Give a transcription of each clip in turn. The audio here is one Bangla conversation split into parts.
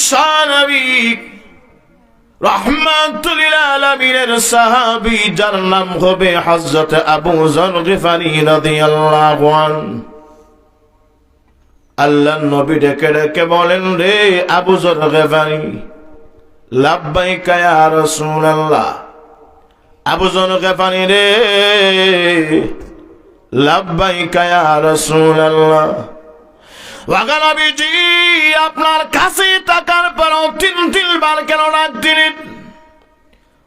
বিশ্বনবী রহমাতুল আলমিনের সাহাবি, যার নাম হবে হজরত আবু জর গিফারি রাদিয়াল্লাহু আনহু। আল্লাহ নবী ডেকে ডেকে বলেন, রে আবু জর গেফারি লাভবাই কায়া রসুল আল্লাহ আবু জর গেফারি রে লাভবাই কায়া রসুল আল্লাহ ওয়াগানবীজি আপনার কাছে টাকার পরও তিন তিনবার কেন ডাক দিলেন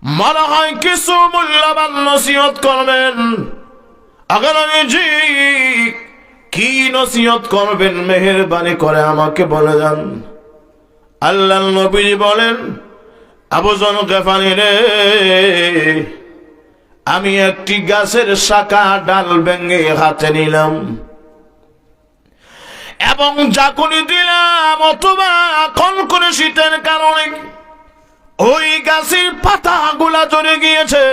মনে হয় কিছু মূল্যবান নসিহত করবেন। আগামীজি কি নসিহত করবেন মেহেরবানি করে আমাকে বলে যান। আল্লাহ নবীজি বলেন, আবু জন গেফানি রে, আমি একটি গাছের শাখা ডাল ভেঙে হাতে নিলাম। এবং জাকুনি দিলাম অথবা কন করে শীতের কারণে ওই গাছের পাতা গুলা জড়ে গিয়েছে।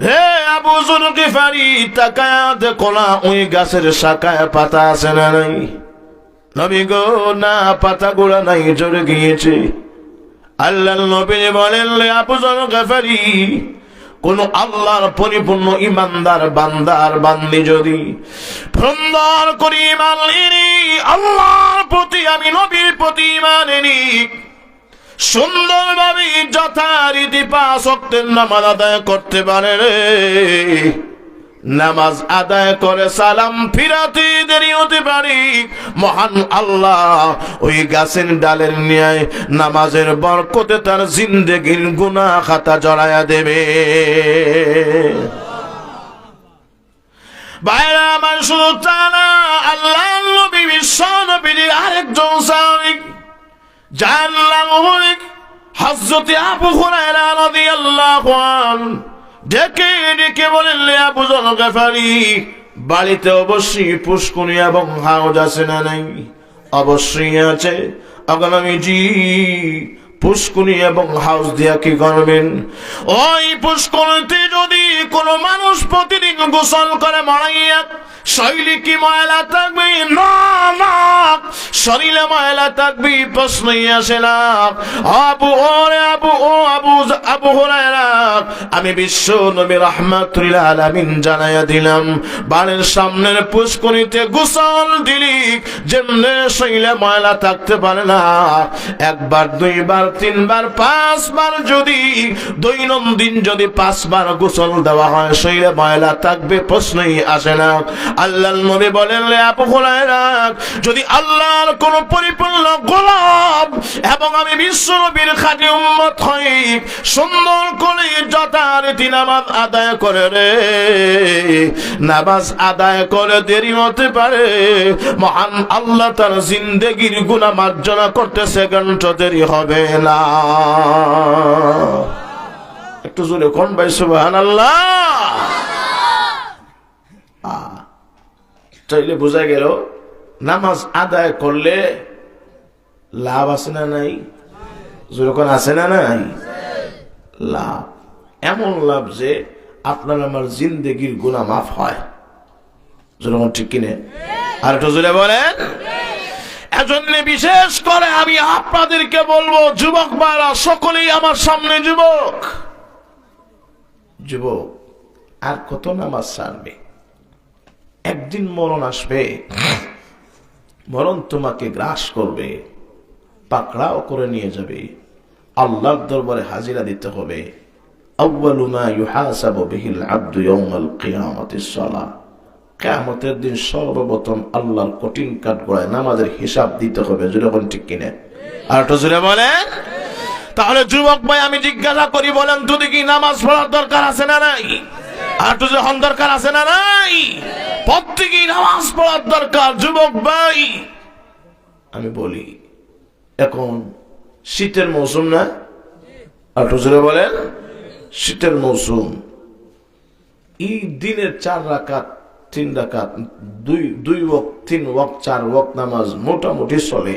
হে আবু জুলকে ফারি তাকায়া দেখো না ওই গাছের শাখায় পাতা আছে না নাই? নবী গো, না পাতা গুলা নাই জড়ে গিয়েছে। আল্লাহ নবী বলেন আবু জুলকে ফারি কোন আল্লাহর পরিপূর্ণ ইমানদার বান্দার বান্দি যদি সুন্দর করি ইমান আল্লাহর প্রতি, আমি নবীর প্রতি ইমান সুন্দরভাবে যথারীতি পাঁচ নামাজ আদায় করতে পারে রে। নামাজ আদায় করে সালাম ফিরাতে দেরি হতে পারি। মহান আল্লাহ ওই গাছের ডালের ন্যায় নামাজের বরকতে তার জিন্দেগির গুনা খাতা জড়ায়া দেবে। আল্লাহ আবু ডেকে ডেকে বলেন, লে আবু জল গাফারি বাড়িতে অবশ্যই পুষ্কুনি এবং হাউজ আছে না নাই? অবশ্যই আছে। আগামী জি পুষ্কুনি এবং হাউস দিয়া কি করবেন? ওই পুষ্করিতে যদি কোনো মানুষ প্রতিদিন গোসল করে মারাইয়া শৈলী কি ময়লা থাকবে? না না। শরীরে ময়লা থাকবে, প্রশ্নই আসে না। আবু ওরে, আবু ও, আবু আবু হুরায়রা, আমি বিশ্ব নবী রাহমাতুল্লাহ আলামিন জানাইয়া দিলাম, বাড়ির সামনের পুষ্করিতে গোসল দিলি, যেমনে শৈলে ময়লা থাকতে পারে না। একবার, দুইবার তিনবার, পাঁচবার যদি, দৈনন্দিন যদি পাঁচবার গোসল দেওয়া হয় শৈলে ময়লা থাকবে, প্রশ্নই আসে না। আল্লাহ নবী বলেন আপু যদি আল্লাহর কোন পরিপূর্ণ গোলাপ এবং আমি বিশ্ব নবীর খাঁটি উম্মত হই, সুন্দর করে যথারীতি নামাজ আদায় করে রে। নামাজ আদায় করে দেরি হতে পারে। মহান আল্লাহ তার জিন্দেগির গুণা মার্জনা করতে সেকেন্ড দেরি হবে না। একটু জোরে কোন ভাই সুবাহান আল্লাহ চাইলে বোঝা গেল, নামাজ আদায় করলে লাভ আছে না নাই? যেরকম আছে না নাই? লাভ। এমন লাভ যে আপনার আমার জিন্দেগির গুণা মাফ হয়। যেরকম ঠিক কিনে? আর একটু জোরে বলেন। এজন্য বিশেষ করে আমি আপনাদেরকে বলব, যুবক মারা সকলেই আমার সামনে যুবক। যুবক, আর কত নামাজ ছাড়বে একদিন মরণ আসবে, মরণ তোমাকে গ্রাস করবে, পাকড়াও করে নিয়ে যাবে। আল্লাহর দরবারে হাজিরা দিতে হবে। আউয়ালু মা ইউহাসাবু বিহিল আবদু ইয়াউমাল কিয়ামাতিস সালাহ। কিয়ামতের দিন সর্বপ্রথম আল্লাহর কঠিন কাঠ কাঠগড়ায় নামাজের হিসাব দিতে হবে। যেরকম ঠিক কিনে? আর একটু জুড়ে বলেন। তাহলে যুবক ভাই, আমি জিজ্ঞাসা করি, বলেন তো দেখি নামাজ পড়ার দরকার আছে না নাই? আর দরকার আছে না নাই নামাজ পড়ার দরকার, যুবক ভাই। আমি বলি, এখন শীতের মৌসুম না? আর বলেন, শীতের মৌসুম। এই দিনের চার রাকাত তিন রাকাত, দুই দুই ওয়াক তিন ওয়াক চার ওয়াক নামাজ মোটামুটি চলে।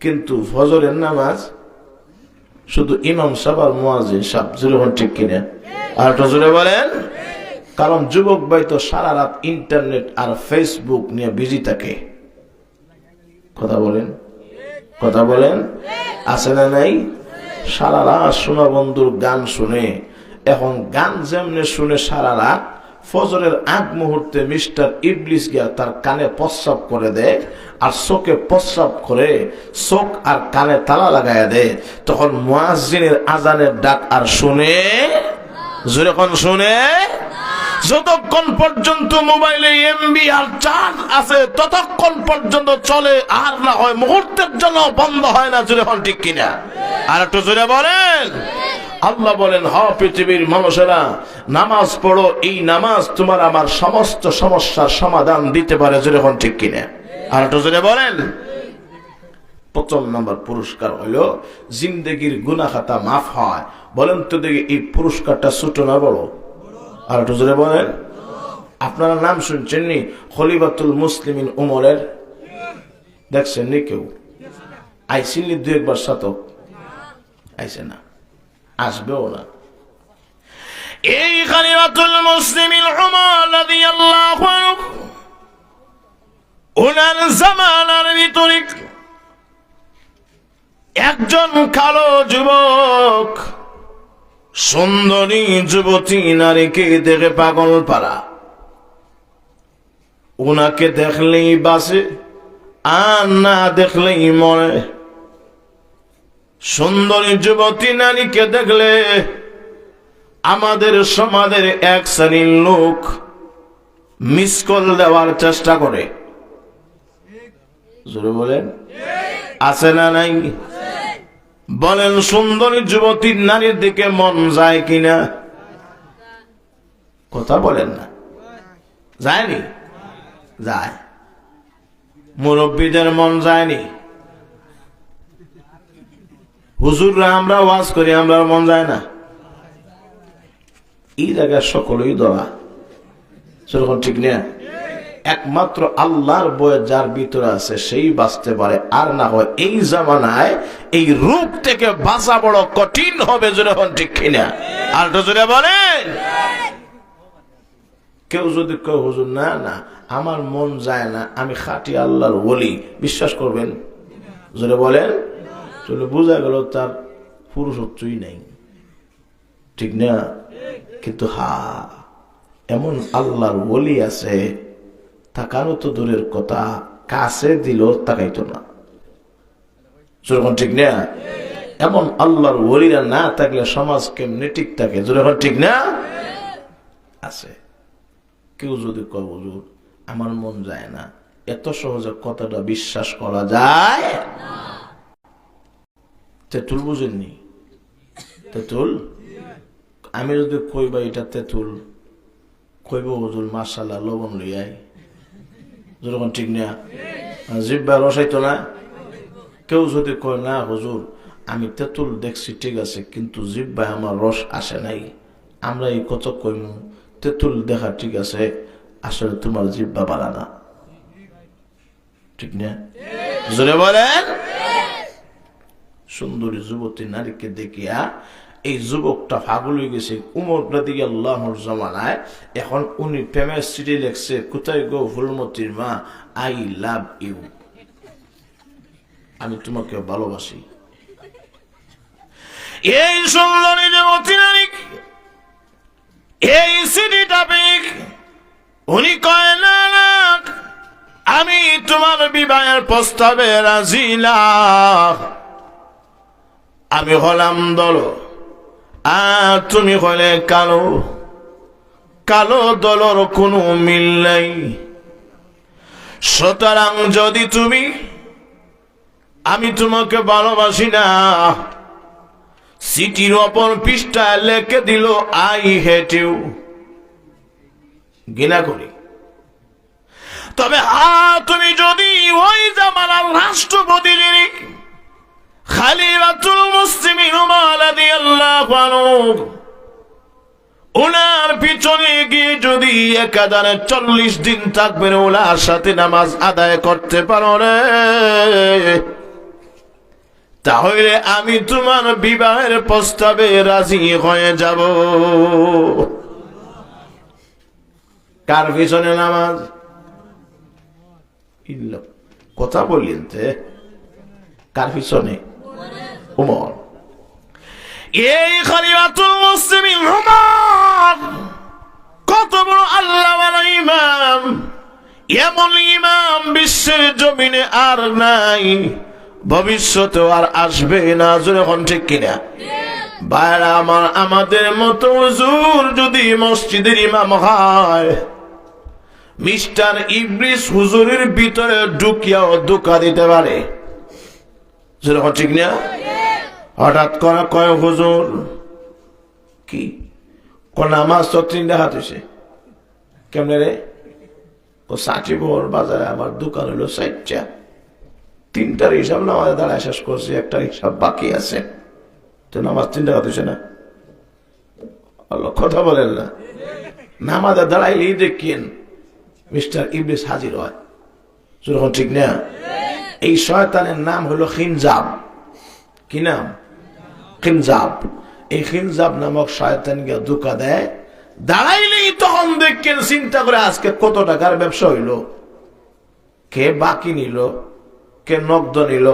কিন্তু ফজরের নামাজ শুধু ইমাম সাহেব আর মুয়াজিন সাহেব ঠিক কিনা? আর হুজুরে বলেন। কারণ যুবক ভাই তো সারা রাত ইন্টারনেট আর ফেসবুক নিয়ে বিজি থাকে। কথা বলেন? কথা বলেন? আছে না নাই? সারা রাত শোনা বন্ধুর গান শুনে। এখন গান যেমনে শুনে সারা রাত ফজরের আগ মুহূর্তে মিস্টার ইবলিস গিয়া তার কানে প্রস্রাব করে দেয় আর চোখে প্রস্রাব করে চোখ আর কানে তালা লাগাইয়া দেয়। তখন মুয়াজ্জিনের আজানের ডাক আর শুনে, জোরে কোন শুনে, যতক্ষণ পর্যন্ত মোবাইলে এমবি আর চার্জ আছে, ততক্ষণ পর্যন্ত চলে, আর না হয় মুহূর্তের জন্য বন্ধ হয় না, জোরে হন ঠিক কিনা? আর একটু জোরে বলেন। আল্লাহ বলেন, হ পৃথিবীর মানুষেরা, নামাজ পড়ো, এই নামাজ তোমার আমার সমস্ত সমস্যার সমাধান দিতে পারে। হন ঠিক কিনা? আর একটু বলেন। প্রথম নম্বর পুরস্কার হলো, জিন্দগির গুনা খাতা মাফ হয়। বলেন তো দেখি, এই পুরস্কারটা ছোট না বড়? আর একটু জোরে বলেন। আপনারা নাম শুনছেন নি? খলিবাতুল মুসলিমিন উমরের? দেখছেন নি কেউ? আইসিন নি দু একবার শতক আইসে না। আসবেও না এই খলিবাতুল মুসলিমিন উমর রাদিয়াল্লাহু আনহু, ওনার জামানার ভিতরে একজন কালো যুবক, সুন্দরী যুবতী নারীকে দেখে পাগল পারা ওনাকে দেখলেই বাসে আর না দেখলেই মরে। সুন্দরী যুবতী নারীকে দেখলে আমাদের সমাজের এক শ্রেণির লোক মিস কল দেওয়ার চেষ্টা করে। বলেন। আছে না নাই? বলেন, সুন্দরী যুবতী নারীর দিকে মন যায় কিনা? কথা বলেন না। যায়নি? যায়। মুরব্বীদের মন যায়নি? হুজুররা আমরা ওয়াজ করি আমরা মন যায় না। এই জায়গায় সকলেই দোয়া সেরকম ঠিক না? একমাত্র আল্লাহর বয়ে যার ভিতরে আছে, সেই বাঁচতে পারে। আর না হয় এই জামানায় এই রূপ থেকে বাঁচা বড় কঠিন হবে যখন ঠিক কিনা আর তো জোরে বলেন। কেউ যদি কেউ হুজুর, না না, আমার মন যায় না, আমি খাটি আল্লাহর বলি বিশ্বাস করবেন? জোরে বলেন? চলে বোঝা গেল তার পুরুষত্বই নেই। ঠিক না? কিন্তু হা, এমন আল্লাহর বলি আছে, তাকানো তো দূরের কথা, কাছে দিল তাকাইতো না। যেরকম ঠিক না? এমন আল্লাহর ওলিরা না থাকলে সমাজ কেমনি ঠিক থাকে? যেরকম ঠিক না? আছে। কেউ যদি কয়, হুজুর, আমার মন যায় না। এত সহজে কথাটা বিশ্বাস করা যায়? তেঁতুল বুঝেননি? তেঁতুল? আমি যদি কইবা এটা তেঁতুল, কইব হুজুর মার্শাল্লাহ লবণ লইয়াই যেরকম ঠিক না? জিব্বা রসাইতো না? কেউ যদি কয়, না হুজুর, আমি তেঁতুল দেখছি, ঠিক আছে, কিন্তু জিব্বায় আমার রস আসে নাই। আমরা এই কত কইমু, তেঁতুল দেখা ঠিক আছে, আসলে তোমার জিব্বা বাড়া না। ঠিক না? জোরে বলেন? সুন্দরী যুবতী নারীকে দেখিয়া এই যুবকটা পাগল হয়ে গেছে। উমর রাদি আল্লাহর জমানায় এখন উনি প্রেমের চিঠি লেখছে, কোথায় গো ফুলমতির মা? I love you. আমি তোমাকে ভালোবাসি। এই সুন্দরী যুবতী নারী, এই চিঠিটা পেয়ে উনি কয় না, আমি তোমার বিবাহের প্রস্তাবে রাজি না। আমি হলাম দল। আর তুমি হলে কালো। কালো দলর কোনো মিল নাই। সুতরাং যদি তুমি, আমি তোমাকে ভালোবাসি না। সিটির অপর পৃষ্ঠা লেখে দিল আই হেট ইউ। করি। তবে হা তুমি যদি ওই জামানার রাষ্ট্রপতি যিনি খালিলাতুল মুসলিমিন রাদিয়াল্লাহু আনহু। ওনার পিছনে গিয়ে যদি একাধারে চল্লিশ দিন থাকবেন ওনার সাথে নামাজ আদায় করতে পারো রে। তাহলে আমি তোমার বিবাহের প্রস্তাবে রাজি হয়ে যাব। কার পিছনে নামাজ? কথা বললেন কার পিছনে? উমর এই খলিফাতুল মুসলিমিন উমর কত বড় আল্লাহ ইমাম। এমন ইমাম বিশ্বের জমিনে আর নাই ভবিষ্যতে আর আসবে না যখন ঠিক কিনা? বাইরা আমার, আমাদের মতো হুজুর যদি মসজিদের ইমাম হয়, মিস্টার ইবলিস হুজুরের ভিতরে ঢুকিয়াও ধোকা দিতে পারে। যেরকম ঠিক না হঠাৎ করে কয়, হুজুর, কি? নামাজ তো তিনটা হাত হয়েছে কেমনে রে? ও ষাটি বাজারে আমার দোকান হলো সাইটটা তিনটার হিসাব নামাজ দাঁড়ায় শেষ করছি একটা হিসাব বাকি আছে। তো নামাজ তিনটা হাত হয়েছে না? কথা বলেন না। নামাজে দাঁড়াইলেই দেখেন মিস্টার ইবলিস হাজির হয়। ঠিক না? এই শয়তানের নাম হলো খিনজাব। কি নাম? খিনজাব। এই খিনজাব নামক শয়তানকে ধোকা দেয়। দাঁড়াইলেই তখন দেখেন চিন্তা করে আজকে কত টাকার ব্যবসা হইল। কে বাকি নিল, কে নগদ নিল,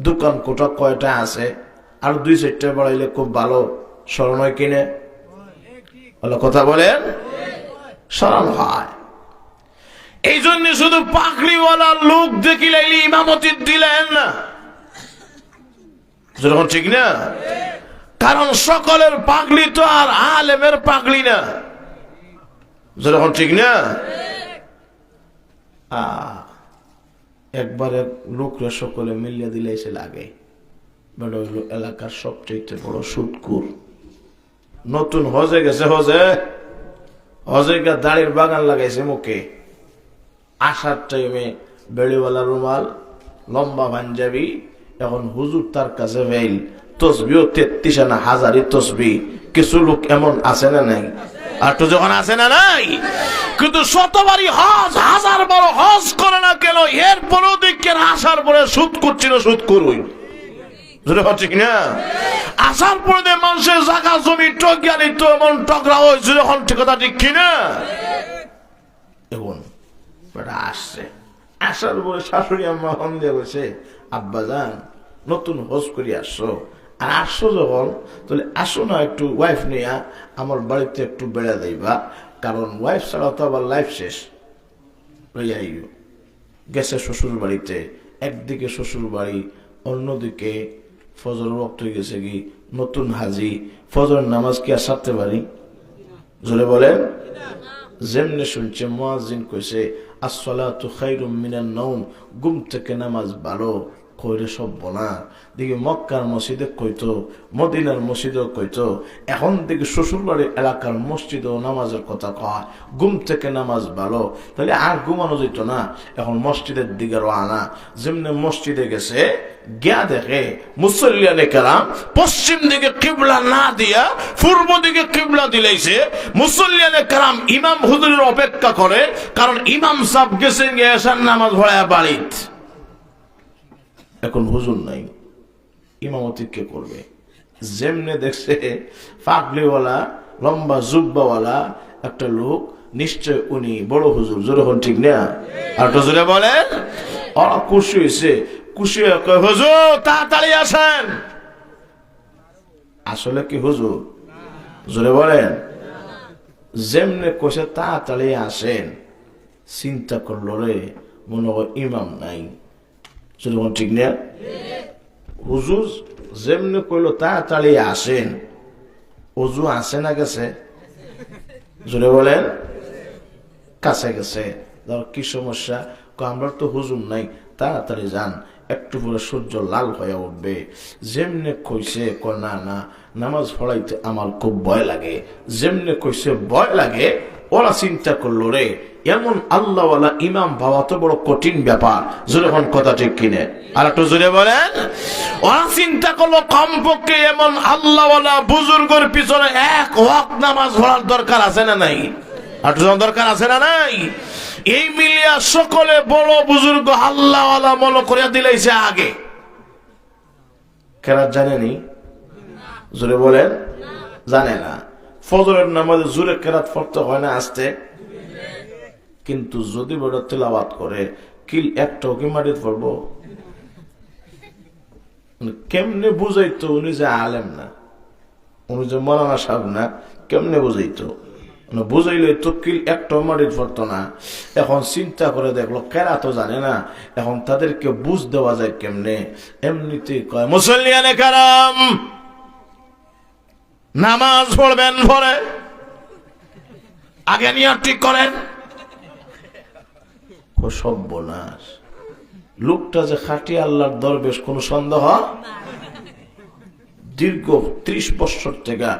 দোকান কোটা কয়টা আছে, আর দুই চারটা বাড়াইলে খুব ভালো, স্মরণ হয় কিনে? ভালো কথা বলেন? স্মরণ হয়। এই জন্য শুধু পাখড়িওয়ালা লোক দেখিলে ইমামতি দিলেন না। যেরকম ঠিক না? কারণ সকলের পাগলি তো আর আলেমের পাগলি না। যেরকম ঠিক না? একবার এক লোকরা সকলে মিলিয়ে দিলে এসে লাগে। হইল এলাকার সবচেয়ে বড় সুদকুর নতুন হজে গেছে, হজে? হজে গিয়ে দাড়ির বাগান লাগাইছে মুখে। আসার টাইমে বেড়িওয়ালা রুমাল, লম্বা পাঞ্জাবি এখন হুজুর তার কাছে ভেইল তসবিও তেত্রিশ আনা হাজারি তসবি, কিছু লোক এমন আছে না নাই? আর তো যখন আছে না নাই, কিন্তু শতবারই হজ, হাজার বড় হজ করে না কেন এর পরেও দেখেন আসার পরে সুদ করছিল, সুদ করুই। পারছি কিনা আসার পরে মানুষের জায়গা জমি টকিয়া নিত এমন টকরা হয়েছে যখন ঠিক কথা ঠিক কিনা এবং আসছে। আসার পরে শাশুড়ি আম্মা হন দিয়ে বলছে আব্বা যান নতুন হোস করে আসছো আর আসছো যখন, তাহলে আসো না একটু ওয়াইফ নিয়ে, আমার বাড়িতে একটু বেড়া দিবা। কারণ ওয়াইফ ছাড়া তো আবার লাইফ শেষ। লইয়াইও গেছে শ্বশুর বাড়িতে, একদিকে শ্বশুর বাড়ি, অন্যদিকে ফজর রক্ত গেছে কি, নতুন হাজি। ফজর নামাজ কি আর সারতে পারি? জোরে বলেন। যেমনি শুনছে মুয়াজ্জিন কইছে, আসসালাতু খাইরুম মিনান নাওম গুম থেকে নামাজ ভালো কইরে সব বলা দেখি মক্কার মসজিদে কইতো, মদিনার মসজিদেও কইতো, এখন দেখি শ্বশুরবাড়ির এলাকার মসজিদেও নামাজের কথা কয়, ঘুম থেকে নামাজ ভালো, তাহলে আর ঘুমানো যেত না। এখন মসজিদের দিকে রওনা, যেমনি মসজিদে গেছে, গিয়া দেখে মুসল্লিয়ানে কারাম পশ্চিম দিকে কিবলা না দিয়া পূর্ব দিকে কিবলা দিলাইছে। মুসল্লিয়ানে কারাম ইমাম হুজুরের অপেক্ষা করে, কারণ ইমাম সাহেব গেছেন গিয়ে নামাজ ভরায়া বাড়িত। এখন হুজুর নাই, ইমামতি কে করবে? যেমনে দেখছে পাগলিওয়ালা লম্বা জুব্বাওয়ালা একটা লোক, নিশ্চয় উনি বড় হুজুর, জোরে হন ঠিক না? আর জোরে বলেন। ওরা খুশি হয়েছে। খুশি হুজুর, তাড়াতাড়ি আসেন। আসলে কি হুজুর? জোরে বলেন। যেমনে কষে তাড়াতাড়ি আসেন। চিন্তা করল রে, মনে হয় ইমাম নাই। বলেন ঠিক না হুজুর যেমনি কইলো তাড়াতাড়ি আসেন অজু আসে না গেছে জোরে বলেন কাছে গেছে ধর কি সমস্যা আমরা তো হুজুর নাই তাড়াতাড়ি যান একটু পরে সূর্য লাল হয়ে উঠবে যেমনে কইছে না না নামাজ পড়াইতে আমার খুব ভয় লাগে যেমনে কইছে ভয় লাগে ওরা চিন্তা করল, রে, এমন আল্লাহওয়ালা ইমাম ভাবা তো বড় কঠিন ব্যাপার। যখন কথা ঠিক কিনে। আর একটু জোরে বলেন, ওরা চিন্তা করল, কমপক্ষে এমন আল্লাহওয়ালা বুজুর্গর পিছনে এক ওয়াক নামাজ পড়ার দরকার আছে না নাই? আর দরকার আছে না নাই? এই মিলিয়া সকলে আল্লাহওয়ালা দিলাইছে আগে। জানেনি জোরে বলেন, জানে না। ফজরের নামাজে জোরে কেরাত পড়তে হয় না আসতে? কিন্তু যদি বড় তেলাবাত করে, কিল একটাও কি মাটিতে পড়ব? মানে কেমনে বুঝাইতো উনি যে আলেম না? উনি যে মরানা সাহেব না, কেমনে বুঝাইতো? মানে বুঝাইলে তকিল একটা মাটির পড়তো না। এখন চিন্তা করে দেখল কেরা তো জানে না। এখন তাদেরকে বুঝ দেওয়া যায় কেমনে? এমনিতে কয় মুসল্লিয়ানে কারাম! নামাজ পড়বেন পরে আগে নিয়ে ঠিক করেন। ও সর্বনাশ। লোকটা যে খাটি আল্লাহর দরবেশ, কোন সন্দেহ? দীর্ঘ ত্রিশ বছর থেকে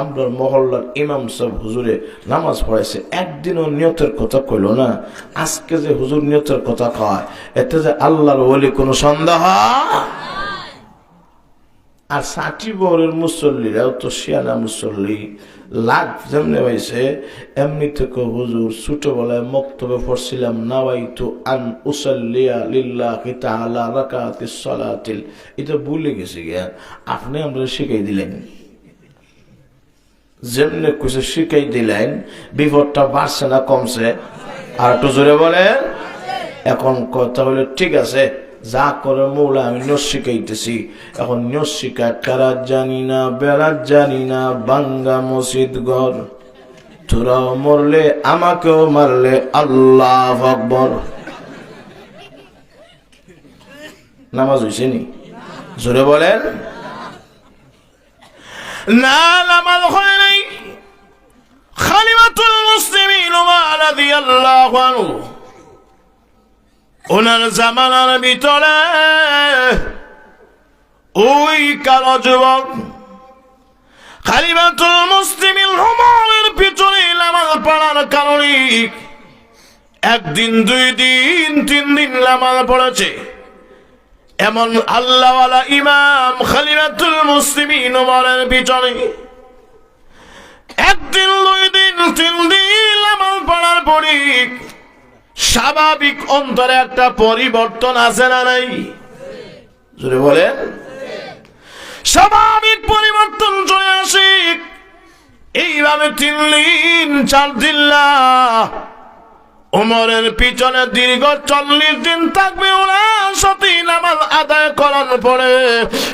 আমরা মহল্লার ইমাম সাহেব হুজুরে নামাজ পড়াইছে। একদিনও নিয়তের কথা কইল না। আজকে যে হুজুর নিয়তের কথা কয়, এতে যে আল্লাহর বলি কোনো সন্দেহ? আর ষাটি বরের মুসল্লিরাও তো শিয়ানা মুসল্লি লাখ যেমনি হয়েছে এমনি থেকে হুজুর ছোটবেলায় মক্তবে পড়ছিলাম নাওয়াই তো আন উসাল্লিয়া লিল্লাহি তাআলা রাকাতিস সালাতিল। এটা ভুলে গেছি গিয়া, আপনি আমরা শিখাই দিলেন। যেমনি কিছু শিখাই দিলেন, বিপদটা বাড়ছে না কমছে। আর একটু জোরে বলে এখন কথা হলো ঠিক আছে। যা করে মৌলা, আমি নিয়স শিখাইতেছি। এখন নিয়স শিখায় কারাত জানি না বেড়াত জানি না, বাঙ্গা মসজিদ ঘর। তোরাও মরলে, আমাকেও মারলে, আল্লাহ আকবর। নামাজ হয়েছে নি? জোরে বলেন। না, নামাজ হয় নাই। খালিমাতুল মুসলিমিন ওয়া রাদিয়াল্লাহু আনহু। ওনার জামানার ভিতরে ওই কালো যুবক খালিমাতুল মুসলিমিন রুমালের পিছনে নামাজ পড়ার কারণে একদিন, দুই দিন, তিন দিন নামাজ পড়েছে। এমন আল্লাহওয়ালা ইমাম খালিমাতুল মুসলিমিন ওমরের পিছনে একদিন, দুই দিন, তিন দিন নামাজ পড়ার পরে স্বাভাবিক অন্তরে একটা পরিবর্তন আছে না নাই? যদি বলেন। স্বাভাবিক পরিবর্তন চলে আসে। এইভাবে তিন দিন, চার দিন না। উমরের পিছনে দীর্ঘ চল্লিশ দিন থাকবে ওরা। সতী নামাজ আদায় করার পরে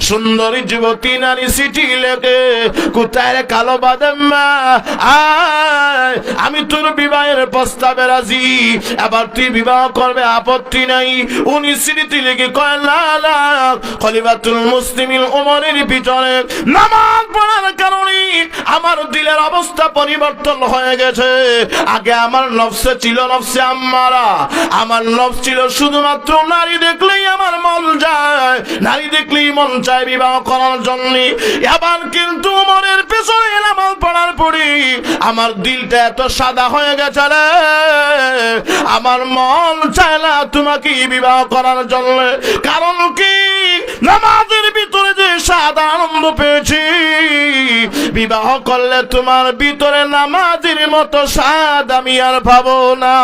সুন্দরী যুবতী নারী সিটি লেগে কোথায় কালো বাদাম আমি তোর বিবাহের প্রস্তাবে রাজি। এবার তুই বিবাহ করবে, আপত্তি নাই। উনি স্মৃতি লেগে কয় না না খলিফাতুল ওমরের পিছনে নামাজ পড়ার কারণে আমার দিলের অবস্থা পরিবর্তন হয়ে গেছে। আগে আমার নফসে ছিল নফসে আম্মারা। আমার নফস ছিল শুধুমাত্র নারী দেখলেই আমার মন যায়। নারী দেখলেই মন চায় বিবাহ করার জন্য। এবার কিন্তু মনের পেছনে নামাজ পড়ার পরে আমার দিলটা এত সাদা হয়ে গেছে রে। আমার মন চায় না তোমাকে বিবাহ করার জন্য। কারণ কি? নামাজের ভিতরে যে সাদা আনন্দ পেয়েছি, বিবাহ করলে তোমার ভিতরে নামাজের মতো স্বাদ আমি আর পাবো না।